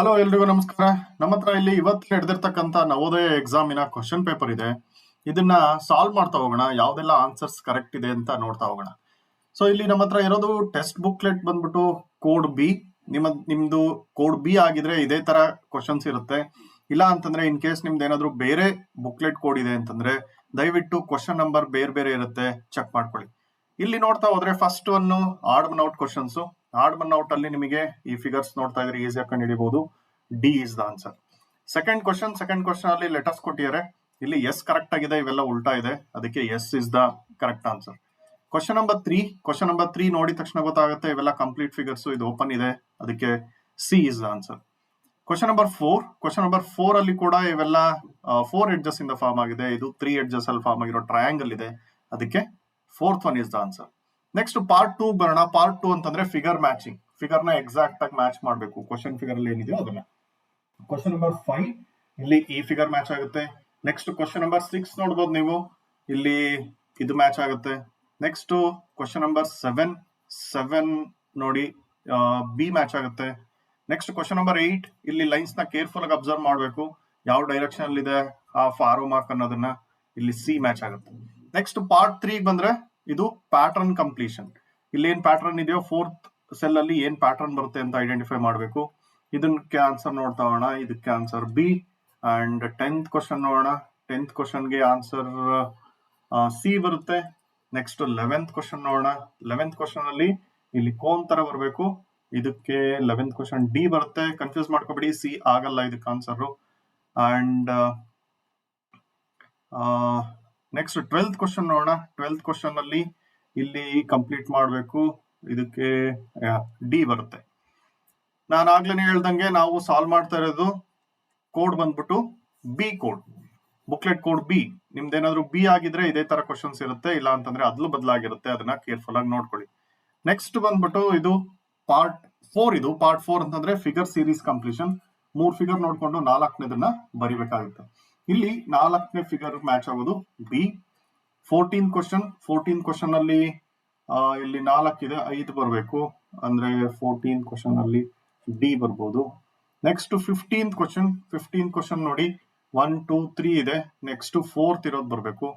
Hello ಎಲ್ರಿಗೂ ನಮಸ್ಕಾರ. ನಮ್ಮ ಹತ್ರ ಇಲ್ಲಿ ಇವತ್ತು ಹಿಡ್ದಿರ್ತಕ್ಕಂಥ ನವೋದಯ ಎಕ್ಸಾಮಿನ ಕ್ವಶನ್ ಪೇಪರ್ ಇದೆ. ಇದನ್ನ ಸಾಲ್ವ್ ಮಾಡ್ತಾ ಹೋಗೋಣ. ಯಾವ್ದೆಲ್ಲ ಆನ್ಸರ್ಸ್ ಕರೆಕ್ಟ್ ಇದೆ ಅಂತ ನೋಡ್ತಾ ಹೋಗೋಣ. ಸೊ ಇಲ್ಲಿ ನಮ್ಮ ಹತ್ರ ಇರೋದು ಟೆಸ್ಟ್ ಬುಕ್ಲೆಟ್ ಬಂದ್ಬಿಟ್ಟು ಕೋಡ್ ಬಿ ನಿಮ್ಮ, ನಿಮ್ದು ಕೋಡ್ ಬಿ ಆಗಿದ್ರೆ ಇದೇ ತರ ಕ್ವಶನ್ಸ್ ಇರುತ್ತೆ. ಇಲ್ಲ ಅಂತಂದ್ರೆ ಇನ್ ಕೇಸ್ ನಿಮ್ದು ಏನಾದ್ರು ಬೇರೆ ಬುಕ್ಲೆಟ್ ಕೋಡ್ ಇದೆ ಅಂತಂದ್ರೆ ದಯವಿಟ್ಟು ಕ್ವಶನ್ ನಂಬರ್ ಬೇರೆ ಬೇರೆ ಇರುತ್ತೆ. ಚೆಕ್ ಮಾಡ್ಕೊಳ್ಳಿ. ಇಲ್ಲಿ ನೋಡ್ತಾ ಹೋದ್ರೆ first one odd out questions odd man out ಅಲ್ಲಿ ನಿಮಗೆ ಈ ಫಿಗರ್ಸ್ ನೋಡ್ತಾ ಇದ್ರೆ ಈಸಿಯಾಗಿ ಕಂಡು ಹಿಡಿಬಹುದು D is the answer second question second question ಅಲ್ಲಿ ಲೆಟರ್ಸ್ ಕೊಟ್ಟಿದ್ದಾರೆ. ಇಲ್ಲಿ ಎಸ್ ಕರೆಕ್ಟ್ ಆಗಿದೆ, ಇವೆಲ್ಲ ಉಲ್ಟಾ ಇದೆ. ಅದಕ್ಕೆ S is the correct answer question number three question number three ನೋಡಿದ ತಕ್ಷಣ ಗೊತ್ತಾಗುತ್ತೆ, ಇವೆಲ್ಲ ಕಂಪ್ಲೀಟ್ ಫಿಗರ್ಸ್ ಇದು ಓಪನ್ ಇದೆ. ಅದಕ್ಕೆ C is the answer question number four question number four ಅಲ್ಲಿ ಕೂಡ ಇವೆಲ್ಲ ಫೋರ್ ಎಡ್ಜಸ್ ಇಂದ ಫಾರ್ಮ್ ಆಗಿದೆ. ಇದು ತ್ರೀ ಎಡ್ಜಸ್ ಅಲ್ಲಿ ಫಾರ್ಮ್ ಆಗಿರೋ ಟ್ರಯಾಂಗಲ್ ಇದೆ. ಅದಕ್ಕೆ fourth one is the answer next part two ಬರೋಣ. ಪಾರ್ಟ್ ಟೂ ಅಂತಂದ್ರೆ ಫಿಗರ್ ಮ್ಯಾಚಿಂಗ್ ಫಿಗರ್ನ ಎಕ್ಸಾಕ್ಟ್ ಆಗಿ ಮ್ಯಾಚ್ ಮಾಡಬೇಕು. ಕ್ವಶನ್ ಫಿಗರ್ ಅಲ್ಲಿ ಏನಿದೆಯೋ ಅದನ್ನ. ಕ್ವಶನ್ ನಂಬರ್ ಫೈವ್ ಇಲ್ಲಿ ಈ ಫಿಗರ್ ಮ್ಯಾಚ್ ಆಗುತ್ತೆ. ನೆಕ್ಸ್ಟ್ ಕ್ವಶನ್ ನಂಬರ್ ಸಿಕ್ಸ್ ನೋಡ್ಬೋದು ನೀವು. ಇಲ್ಲಿ ಇದು ಮ್ಯಾಚ್ ಆಗುತ್ತೆ. Next question number seven seven ನೋಡಿ ಬಿ ಮ್ಯಾಚ್ ಆಗುತ್ತೆ. ನೆಕ್ಸ್ಟ್ ಕ್ವಶನ್ ನಂಬರ್ ಏಟ್ ಇಲ್ಲಿ ಲೈನ್ಸ್ನ ಕೇರ್ಫುಲ್ ಆಗಿ ಅಬ್ಸರ್ವ್ ಮಾಡಬೇಕು. ಯಾವ ಡೈರೆಕ್ಷನ್ ಅಲ್ಲಿ ಇದೆ ಆ ಫಾರೋ ಮಾರ್ಕ್ ಅನ್ನೋದನ್ನ ಇಲ್ಲಿ ಸಿ ಮ್ಯಾಚ್ ಆಗುತ್ತೆ. ನೆಕ್ಸ್ಟ್ ಪಾರ್ಟ್ ತ್ರೀ ಬಂದ್ರೆ ಇದು ಪ್ಯಾಟರ್ನ್ ಕಂಪ್ಲೀಷನ್ ಇಲ್ಲಿ ಏನ್ ಪ್ಯಾಟರ್ನ್ ಇದೆಯೋ ಫೋರ್ತ್ ಸೆಲ್ ಅಲ್ಲಿ ಏನ್ ಪ್ಯಾಟರ್ನ್ ಬರುತ್ತೆ ಅಂತ ಐಡೆಂಟಿಫೈ ಮಾಡಬೇಕು. ಇದಕ್ಕೆ ಆನ್ಸರ್ ನೋಡ್ತಾ ಹೋಗೋಣ. ಇದಕ್ಕೆ answer B and tenth question ನೋಡೋಣ. ಟೆಂತ್ ಕ್ವಶನ್ಗೆ ಆನ್ಸರ್ ಸಿ ಬರುತ್ತೆ. ನೆಕ್ಸ್ಟ್ ಲೆವೆಂತ್ ಕ್ವಶನ್ ನೋಡೋಣ. ಲೆವೆಂತ್ ಕ್ವಶನ್ ಅಲ್ಲಿ ಇಲ್ಲಿ ಕೋನ್ ತರ ಬರಬೇಕು. ಇದಕ್ಕೆ ಲೆವೆಂತ್ ಕ್ವಶನ್ ಡಿ ಬರುತ್ತೆ. ಕನ್ಫ್ಯೂಸ್ ಮಾಡ್ಕೋಬೇಡಿ. ಸಿ ಆಗಲ್ಲ ಇದಕ್ಕೆ answer and next twelfth question ನೋಡೋಣ. ಟ್ವೆಲ್ತ್ ಕ್ವಶನ್ ಅಲ್ಲಿ ಇಲ್ಲಿ ಕಂಪ್ಲೀಟ್ ಮಾಡಬೇಕು. ಇದಕ್ಕೆ ಡಿ ಬರುತ್ತೆ. ನಾನು ಆಗ್ಲೇ ಹೇಳ್ದಂಗೆ ನಾವು ಸಾಲ್ವ್ ಮಾಡ್ತಾ ಇರೋದು ಕೋಡ್ ಬಂದ್ಬಿಟ್ಟು B code booklet code B ನಿಮ್ದೇನಾದ್ರೂ B ಆಗಿದ್ರೆ ಇದೇ ತರ ಕ್ವಶನ್ಸ್ ಇರುತ್ತೆ. ಇಲ್ಲ ಅಂತಂದ್ರೆ ಅದ್ಲು ಬದಲಾಗಿರುತ್ತೆ. ಅದನ್ನ ಕೇರ್ಫುಲ್ ಆಗಿ ನೋಡ್ಕೊಳ್ಳಿ. ನೆಕ್ಸ್ಟ್ ಬಂದ್ಬಿಟ್ಟು ಇದು ಪಾರ್ಟ್ ಫೋರ್ ಇದು. ಪಾರ್ಟ್ ಫೋರ್ ಅಂತಂದ್ರೆ ಫಿಗರ್ ಸೀರೀಸ್ ಕಂಪ್ಲೀಷನ್ ಮೂರ್ ಫಿಗರ್ ನೋಡ್ಕೊಂಡು ನಾಲ್ಕನೇದನ್ನ ಬರಿಬೇಕಾಗುತ್ತೆ. ಇಲ್ಲಿ ನಾಲ್ಕನೇ ಫಿಗರ್ ಮ್ಯಾಚ್ ಆಗೋದು. B fourteen question fourteen question ಅಲ್ಲಿ ಇಲ್ಲಿ ನಾಲ್ಕಿದೆ, ಐದು ಬರಬೇಕು. ಅಂದ್ರೆ ಫೋರ್ಟೀನ್ ಕ್ವಶನ್ ಅಲ್ಲಿ ಡಿ ಬರ್ಬೋದು. Next fifteen question fifteen question ನೋಡಿ ಒನ್ ಟೂ ತ್ರೀ ಇದೆ. ನೆಕ್ಸ್ಟ್ ಫೋರ್ತ್ ಇರೋದು ಬರಬೇಕು.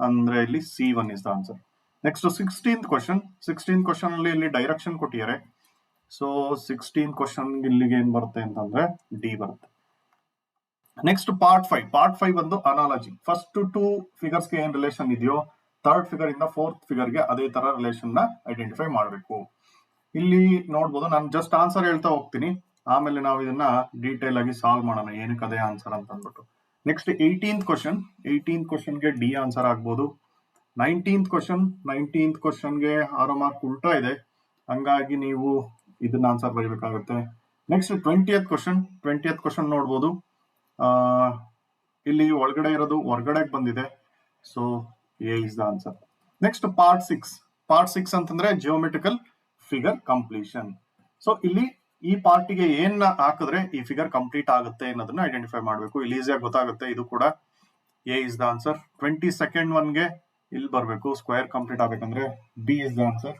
ಅಂದ್ರೆ ಇಲ್ಲಿ C one is the answer next sixteen question sixteen question ಅಲ್ಲಿ ಇಲ್ಲಿ ಡೈರೆಕ್ಷನ್ ಕೊಟ್ಟಿದ್ದಾರೆ. ಸೊ ಸಿಕ್ಸ್ಟೀನ್ ಕ್ವಶನ್ ಇಲ್ಲಿಗೆ ಏನ್ ಬರುತ್ತೆ ಅಂತಂದ್ರೆ ಡಿ ಬರುತ್ತೆ. Next part five part five ಬಂದು ಅನಾಲಜಿ ಫಸ್ಟ್ ಟೂ ಫಿಗರ್ಸ್ಗೆ ಏನ್ ರಿಲೇಷನ್ ಇದೆಯೋ ಥರ್ಡ್ ಫಿಗರ್ ಇಂದ ಫೋರ್ತ್ ಫಿಗರ್ಗೆ ಅದೇ ತರ ರಿಲೇಷನ್ನ ಐಡೆಂಟಿಫೈ ಮಾಡಬೇಕು. ಇಲ್ಲಿ ನೋಡ್ಬೋದು, ನಾನು ಜಸ್ಟ್ ಆನ್ಸರ್ ಹೇಳ್ತಾ ಹೋಗ್ತೀನಿ. ಆಮೇಲೆ ನಾವು ಇದನ್ನ ಡೀಟೇಲ್ ಆಗಿ ಸಾಲ್ವ್ ಮಾಡೋಣ. ಏನಕ್ಕೆ ಅದೇ ಆನ್ಸರ್ ಅಂತ ಅಂದ್ಬಿಟ್ಟು ನೆಕ್ಸ್ಟ್ ಏಯ್ಟೀನ್ತ್ ಕ್ವಶನ್ ಏಯ್ಟೀನ್ತ್ ಕ್ವಶನ್ಗೆ ಡಿ ಆನ್ಸರ್ ಆಗ್ಬೋದು. ನೈನ್ಟೀನ್ತ್ ಕ್ವಶನ್ ನೈನ್ಟೀನ್ತ್ ಕ್ವಶನ್ಗೆ ಆರೋ ಮಾರ್ಕ್ ಉಲ್ಟಾ ಇದೆ. ಹಂಗಾಗಿ ನೀವು ಇದನ್ನ answer ಬರೀಬೇಕಾಗುತ್ತೆ. Next twentieth question twentieth question ನೋಡ್ಬೋದು. ಇಲ್ಲಿ ಒಳಗಡೆ ಇರೋದು ಹೊರಗಡೆ ಬಂದಿದೆ. So A is the answer next part six part six ಅಂತಂದ್ರೆ ಜಿಯೋಮೆಟ್ರಿಕಲ್ ಫಿಗರ್ ಕಂಪ್ಲೀಷನ್ ಸೊ ಇಲ್ಲಿ ಈ ಪಾರ್ಟಿಗೆ ಏನ್ ಹಾಕಿದ್ರೆ ಈ ಫಿಗರ್ ಕಂಪ್ಲೀಟ್ ಆಗುತ್ತೆ ಅನ್ನೋದನ್ನ ಐಡೆಂಟಿಫೈ ಮಾಡಬೇಕು. ಇಲ್ಲಿ ಈಸಿಯಾಗಿ ಗೊತ್ತಾಗುತ್ತೆ. ಇದು ಕೂಡ A is the answer twenty second ಒನ್ಗೆ ಇಲ್ಲಿ ಬರಬೇಕು. ಸ್ಕ್ವೇರ್ ಕಂಪ್ಲೀಟ್ ಆಗ್ಬೇಕಂದ್ರೆ B is the answer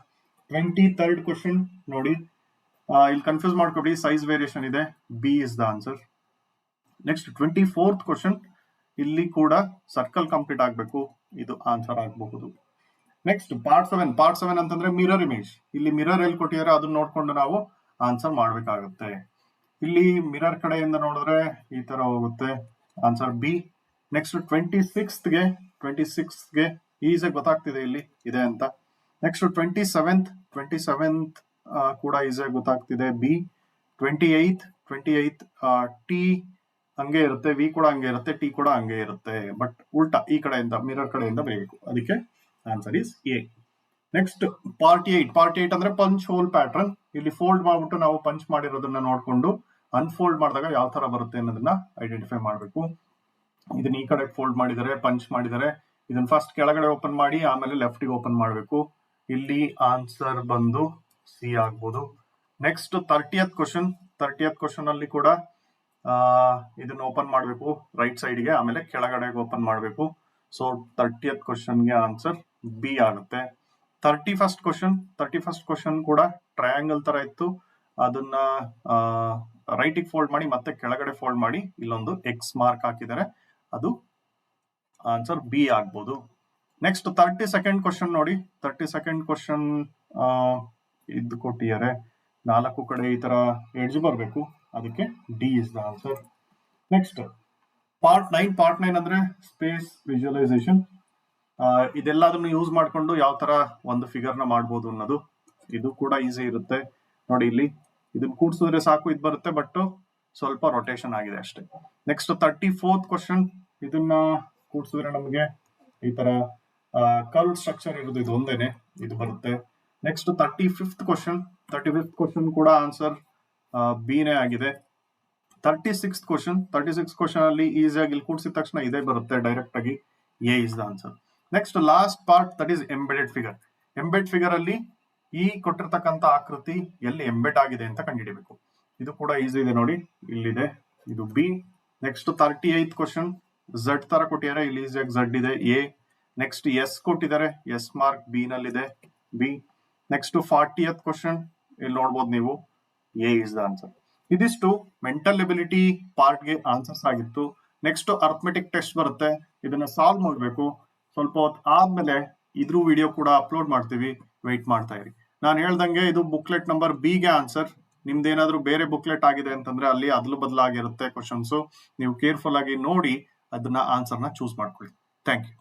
twenty third question ನೋಡಿ ಇಲ್ಲಿ ಕನ್ಫ್ಯೂಸ್ ಮಾಡ್ಕೊಬಿಡಿ. ಸೈಜ್ ವೇರಿಯೇಷನ್ ಇದೆ. B is the answer next twenty fourth question ಇಲ್ಲಿ ಕೂಡ ಸರ್ಕಲ್ ಕಂಪ್ಲೀಟ್ ಆಗಬೇಕು. ಇದು ಆನ್ಸರ್ ಆಗಬಹುದು. Next part seven part seven ಅಂತಂದ್ರೆ ಮಿರರ್ ಇಮೇಜ್ ಇಲ್ಲಿ ಮಿರರ್ ಎಲ್ಲಿ ಕೊಟ್ಟಿದ್ದಾರೆ ಅದನ್ನ ನೋಡ್ಕೊಂಡು ನಾವು ಆನ್ಸರ್ ಮಾಡಬೇಕಾಗುತ್ತೆ. ಇಲ್ಲಿ ಮಿರರ್ ಕಡೆಯಿಂದ ನೋಡಿದ್ರೆ ಈ ತರ ಹೋಗುತ್ತೆ. ಆನ್ಸರ್ ಬಿ ನೆಕ್ಸ್ಟ್ ಟ್ವೆಂಟಿ ಸಿಕ್ಸ್ತ್ಗೆ ಟ್ವೆಂಟಿ ಸಿಕ್ಸ್ಗೆ ಈಸಿಯಾಗಿ ಗೊತ್ತಾಗ್ತಿದೆ ಇಲ್ಲಿ. ಇದೆ ಅಂತ. Next twenty seventh twenty seventh ಕೂಡ ಈಸಿಯಾಗಿ ಗೊತ್ತಾಗ್ತಿದೆ. B twenty eighth twenty eighth T ಹಂಗೆ ಇರುತ್ತೆ ವಿ ಕೂಡ ಹಂಗೆ ಇರುತ್ತೆ ಟಿ ಕೂಡ ಹಂಗೆ ಇರುತ್ತೆ. ಬಟ್ ಉಲ್ಟಾ ಈ ಕಡೆಯಿಂದ ಮಿರರ್ ಕಡೆಯಿಂದ ಬರೀಬೇಕು. ಅದಕ್ಕೆ answer is A next part eight part eight ಅಂದ್ರೆ ಪಂಚ್ ಹೋಲ್ ಪ್ಯಾಟರ್ನ್ ಇಲ್ಲಿ ಫೋಲ್ಡ್ ಮಾಡ್ಬಿಟ್ಟು ನಾವು ಪಂಚ್ ಮಾಡಿರೋದನ್ನ ನೋಡಿಕೊಂಡು ಅನ್ಫೋಲ್ಡ್ ಮಾಡಿದಾಗ ಯಾವ ತರ ಬರುತ್ತೆ ಅನ್ನೋದನ್ನ ಐಡೆಂಟಿಫೈ ಮಾಡಬೇಕು. ಇದನ್ನ ಈ ಕಡೆ ಫೋಲ್ಡ್ ಮಾಡಿದರೆ ಪಂಚ್ ಮಾಡಿದರೆ, ಇದನ್ನ ಫಸ್ಟ್ ಕೆಳಗಡೆ ಓಪನ್ ಮಾಡಿ, ಆಮೇಲೆ ಲೆಫ್ಟಿಗೆ ಓಪನ್ ಮಾಡಬೇಕು. ಇಲ್ಲಿ ಆನ್ಸರ್ ಬಂದು ಸಿ ಆಗ್ಬೋದು. Next thirtieth question thirtieth question ಅಲ್ಲಿ ಕೂಡ ಇದನ್ನ ಓಪನ್ ಮಾಡಬೇಕು ರೈಟ್ ಸೈಡ್ಗೆ ಆಮೇಲೆ ಕೆಳಗಡೆಗೆ ಓಪನ್ ಮಾಡಬೇಕು. ಸೊ ತರ್ಟಿಯತ್ ಕ್ವಶನ್ಗೆ ಆನ್ಸರ್ ಬಿ ಆಗುತ್ತೆ. Thirty first question thirty first question ಕೂಡ ಟ್ರಯಾಂಗಲ್ ತರ ಇತ್ತು. ಅದನ್ನ ರೈಟ್ ರೈಟಿಗೆ ಫೋಲ್ಡ್ ಮಾಡಿ ಮತ್ತೆ ಕೆಳಗಡೆ ಫೋಲ್ಡ್ ಮಾಡಿ ಇಲ್ಲೊಂದು ಎಕ್ಸ್ ಮಾರ್ಕ್ ಹಾಕಿದರೆ ಅದು ಆನ್ಸರ್ ಬಿ ಆಗ್ಬೋದು. ನೆಕ್ಸ್ಟ್ ತರ್ಟಿ ಸೆಕೆಂಡ್ ಕ್ವಶನ್ ನೋಡಿ. ತರ್ಟಿ ಸೆಕೆಂಡ್ ಕ್ವಶನ್ ಇದು ಕೊಟ್ಟಿದ್ದಾರೆ. ನಾಲ್ಕು ಕಡೆ ಈ ತರ ಎಡ್ಜ್ ಬರಬೇಕು. ಅದಕ್ಕೆ D is the answer next part nine part nine ಅಂದ್ರೆ ಸ್ಪೇಸ್ ವಿಜುವಲೈಸೇಷನ್ ಇದೆಲ್ಲದನ್ನು ಯೂಸ್ ಮಾಡ್ಕೊಂಡು ಯಾವ ತರ ಒಂದು ಫಿಗರ್ನ ಮಾಡ್ಬೋದು ಅನ್ನೋದು ಇದು ಕೂಡ ಈಸಿ ಇರುತ್ತೆ. ನೋಡಿ ಇಲ್ಲಿ, ಇದನ್ನ ಕೂಡ್ಸಿದ್ರೆ ಸಾಕು, ಇದು ಬರುತ್ತೆ ಬಟ್ ಸ್ವಲ್ಪ ರೊಟೇಷನ್ ಆಗಿದೆ ಅಷ್ಟೇ. ನೆಕ್ಸ್ಟ್ ತರ್ಟಿ ಫೋರ್ತ್ ಕ್ವಶನ್ ಇದನ್ನ ಕೂಡ್ಸಿದ್ರೆ ನಮಗೆ ಈ ತರ ಕರ್ವ್ ಸ್ಟ್ರಕ್ಚರ್ ಇರೋದು ಇದು ಒಂದೇನೆ ಇದು ಬರುತ್ತೆ. Next thirty fifth question thirty fifth question ಕೂಡ ಆನ್ಸರ್ ಬಿನೇ ಆಗಿದೆ. Thirty six question thirty six question ಅಲ್ಲಿ ಈಸಿಯಾಗಿ ಇಲ್ಲಿ ಕೂಡಿಸಿದ ತಕ್ಷಣ ಇದೇ ಬರುತ್ತೆ ಡೈರೆಕ್ಟ್ ಆಗಿ A is the answer next last part that is embedded figure embed figure ಅಲ್ಲಿ ಈ ಕೊಟ್ಟಿರ್ತಕ್ಕಂಥ ಆಕೃತಿ ಎಲ್ಲಿ ಎಂಬೆಡ್ ಆಗಿದೆ ಅಂತ ಕಂಡುಹಿಡಿಬೇಕು. ಇದು ಕೂಡ ಈಸಿ ಇದೆ ನೋಡಿ. ಇಲ್ಲಿದೆ. ಇದು B next thirty eighth question Z ತರ ಕೊಟ್ಟಿದ್ದಾರೆ. ಇಲ್ಲಿ ಈಸಿಯಾಗಿ ಝಡ್ ಇದೆ. ಎ ನೆಕ್ಸ್ಟ್ ಎಸ್ ಕೊಟ್ಟಿದ್ದಾರೆ. ಎಸ್ ಮಾರ್ಕ್ ಬಿ ನಲ್ಲಿದೆ. B next forty eighth question ಇಲ್ಲಿ ನೋಡ್ಬೋದು ನೀವು. ಎ ಇಸ್ ದ ಆನ್ಸರ್ ಇದಿಷ್ಟು ಮೆಂಟಲ್ ಎಬಿಲಿಟಿ ಪಾರ್ಟ್ಗೆ ಆನ್ಸರ್ಸ್ ಆಗಿತ್ತು. ನೆಕ್ಸ್ಟ್ ಅರ್ಥಮೆಟಿಕ್ ಟೆಸ್ಟ್ ಬರುತ್ತೆ. ಇದನ್ನ ಸಾಲ್ವ್ ಮಾಡಬೇಕು. ಸ್ವಲ್ಪ ಹೊತ್ತು ಆದ್ಮೇಲೆ ಇದ್ರೂ ವಿಡಿಯೋ ಕೂಡ ಅಪ್ಲೋಡ್ ಮಾಡ್ತೀವಿ. ವೆಯ್ಟ್ ಮಾಡ್ತಾ ಇರಿ. ನಾನು ಹೇಳ್ದಂಗೆ ಇದು ಬುಕ್ಲೆಟ್ ನಂಬರ್ ಬಿ ಗೆ ಆನ್ಸರ್ ನಿಮ್ದೇನಾದ್ರೂ ಬೇರೆ ಬುಕ್ಲೆಟ್ ಆಗಿದೆ ಅಂತಂದ್ರೆ ಅಲ್ಲಿ ಅದ್ಲು ಬದಲಾಗಿರುತ್ತೆ ಕ್ವಶನ್ಸ್ ನೀವು ಕೇರ್ಫುಲ್ ಆಗಿ ನೋಡಿ ಅದನ್ನ ಆನ್ಸರ್ನ ಚೂಸ್ ಮಾಡ್ಕೊಳ್ಳಿ. Thank you